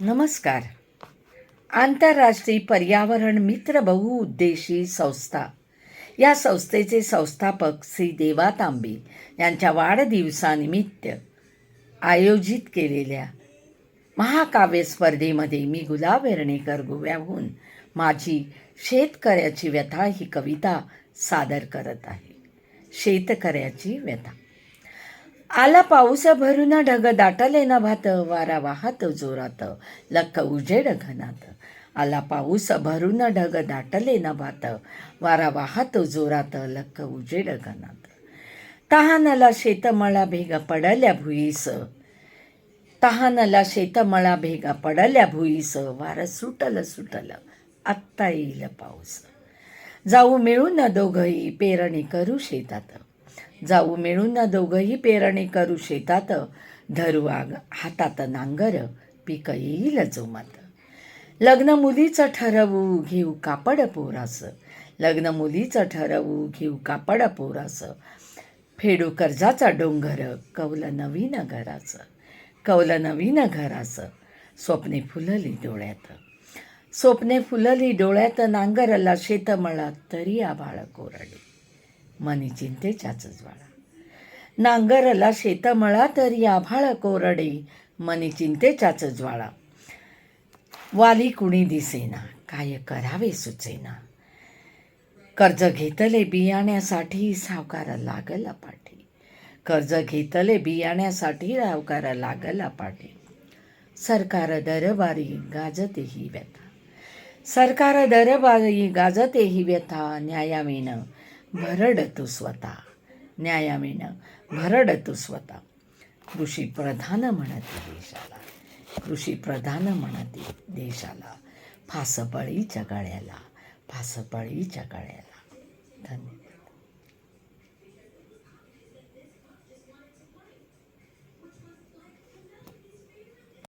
नमस्कार. आंतरराष्ट्रीय पर्यावरण मित्र बहुउद्देशी संस्था. या संस्थेचे संस्थापक श्री देवा तांबे यांच्या वाढदिवसानिमित्त आयोजित केलेल्या महाकाव्य स्पर्धेमध्ये मी गुलाब वेर्णेकर गोव्याहून माझी शेतकऱ्याची व्यथा ही कविता सादर करत आहे. शेतकऱ्याची व्यथा. आला पाऊस भरून ढग दाटले ना भात वारा वाहत जोरात. लख उजेड घनात. आला पाऊस भरून ढग दाटले ना भात वारा वाहत जोरात. लख उजेड घनात. तहानला शेतमळा भेग पडल्या भुईस. तहानला शेतमळा भेगा पडल्या भुईस. वार सुटल सुटल आत्ता येईल पाऊस. जाऊ मिळून दोघही पेरणी करू शेतात. जाऊ मिळून दोघंही पेरणी करू शेतात. धरू आग हातात नांगर पिक येईल जोमात. लग्न मुलीचं ठरवू घेऊ कापड पोरास. लग्न मुलीचं ठरवू घेऊ कापड पोरास. फेडू कर्जाचा डोंगर कौल नवीन घराचं कौल नवीन घराचं स्वप्ने फुलली डोळ्यात. स्वप्ने फुलली डोळ्यात नांगरला शेतमळात तरी आभाळ कोरडे. मनी चिंतेच्याच ज्वाळा नांगरला शेतमळा तरी आभाळ कोरडे मनी चिंतेच्याच ज्वाळा वाली कुणी दिसेना काय करावे सुचेना. कर्ज घेतले बियाण्यासाठी सावकार लागला पाठी. कर्ज घेतले बियाण्यासाठी सावकार लागला पाठी. सरकार दरबारी गाजते ही व्यथा. सरकार दरबारी गाजते ही व्यथा न्यायामेन भरड तू स्वतः. न्यायामेन भरड तू स्वतः. कृषी प्रधान म्हणते देशाला. कृषी प्रधान म्हणते देशाला. फासपळीच्या गळ्याला. फासपळीच्या गळ्याला. धन्यवाद